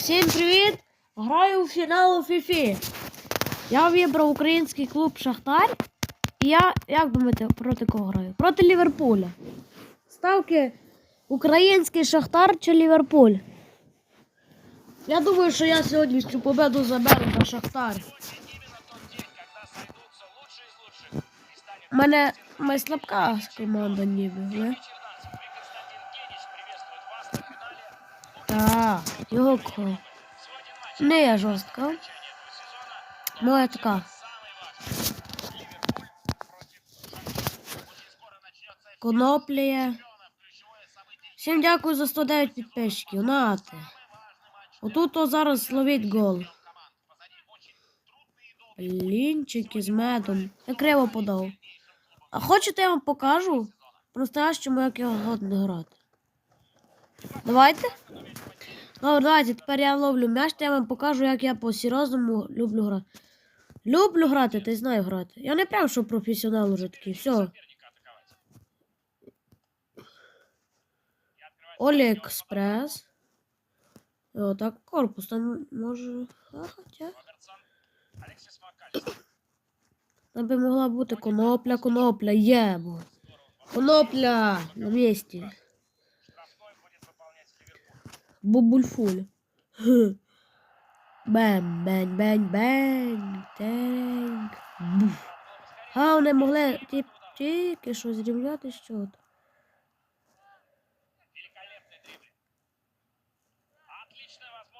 Всім привіт! Граю у Фіфі. Я вибрав український клуб Шахтар. І я, як думаєте, проти кого граю? Проти Ліверпуля. Ставки український Шахтар чи Ліверпуль. Я думаю, що я сьогодні цю победу заберу на Шахтар. У мене ми слабка команда ніби, не? Так, його ко. Не я жорстка. Ну, я така. Коноплія. Всім дякую за 109 підписчиків. Нате. Отут о зараз ловить гол. Лінчики з медом. Я криво подав. А хочете я вам покажу? По-настоящему, як я годно грати. Давайте. Добре, давайте, тепер я ловлю м'яч, я вам покажу, як я по-серйозному люблю грати. Люблю грати, та знаю грати. Я не прям, що професіонал уже такий. Все. Оліекспрес. О, так, корпус там може. А, хоча. Там би могла бути конопля, конопля, є. Конопля на місці. Бубульфуль. Х. Бем, бень, бень, бень. Тенк. Буф. А, вони могли тіп, тільки що зрівняти що.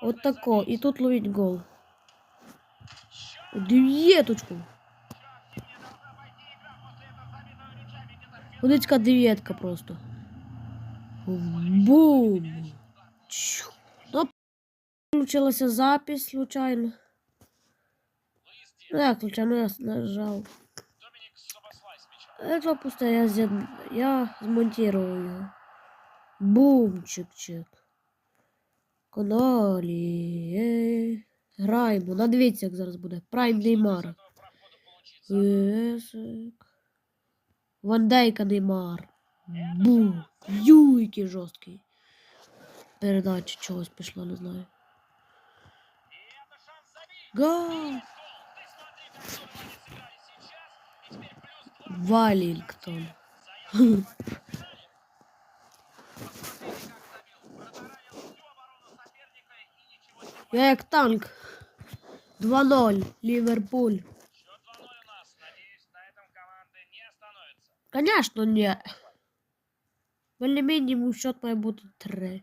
От тако. І тут ловить гол. Дев'яточку. Водицька дев'ятка просто. Бум. Ну, включилася запись случайно. Ну, як случайно я нажав. Это пусто, я, з'єд... я змонтирую його. Бум, чик-чик. Каналі. Е. Граємо. На дивіться, як зараз буде. Прайм Неймара. Весик. Вандейка Неймар. Бу. Ю, який жорсткий. Передача чогось пішла, не знаю. Гол! Валінгтон. Я як танк. 2-0. Ліверпуль. Конечно, ні. В алюмінієвому счет має бути 3.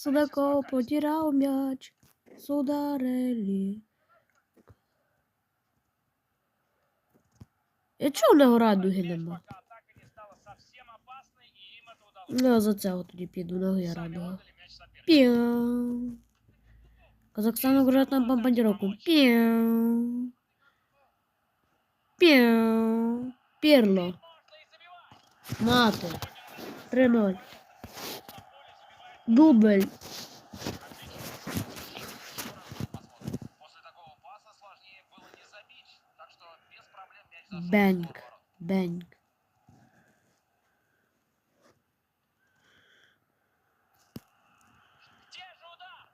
Судаков потирав м'яч. Сударелі. Я чого не радуги нема? Ну, за це тоді піду ноги Сами радуга. Піу. Казахстан угрожает нам бомбардировку. Піу. Піу. Пірло. Нате. 3-0. Дубль. Же удар?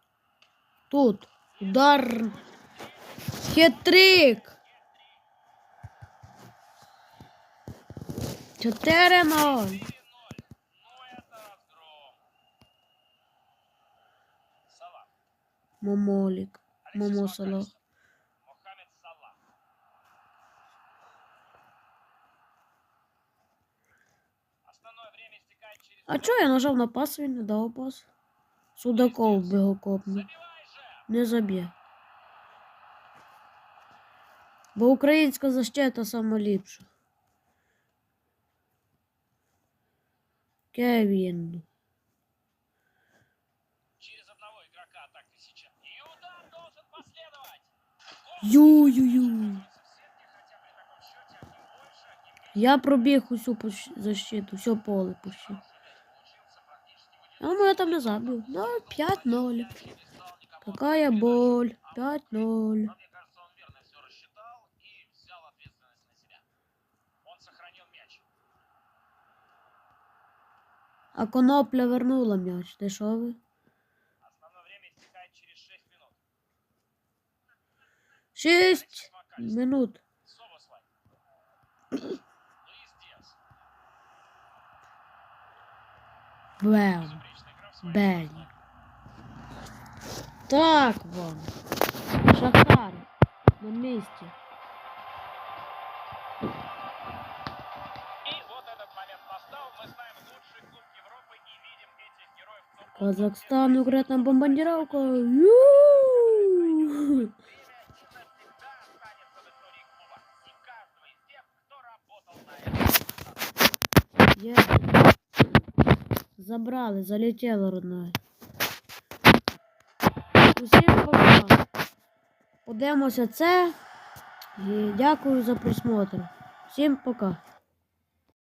Тут. Удар. Хитрик. 4-0. 4-0. Истекает через... А чого я нажав на пас, він не дав пас? Судаков би його копнув. Не заб'є. Бо українська защита сама ліпша. Кевін одного игрока так сейчас. И удар должен последовать. Ю-ю-ю. Я пробег усю защиту, все поле почти. А ну я там не забив. Ну, 5-0. Какая боль. 5-0. А конопля вернула м'яч. Де що ви? В своей Бень. команде. Так вам. Шахтар. На місці. И вот этот момент Є. Забрали, залетіло родна. Усім пока. Подивимося це. І дякую за просмотр. Всім пока.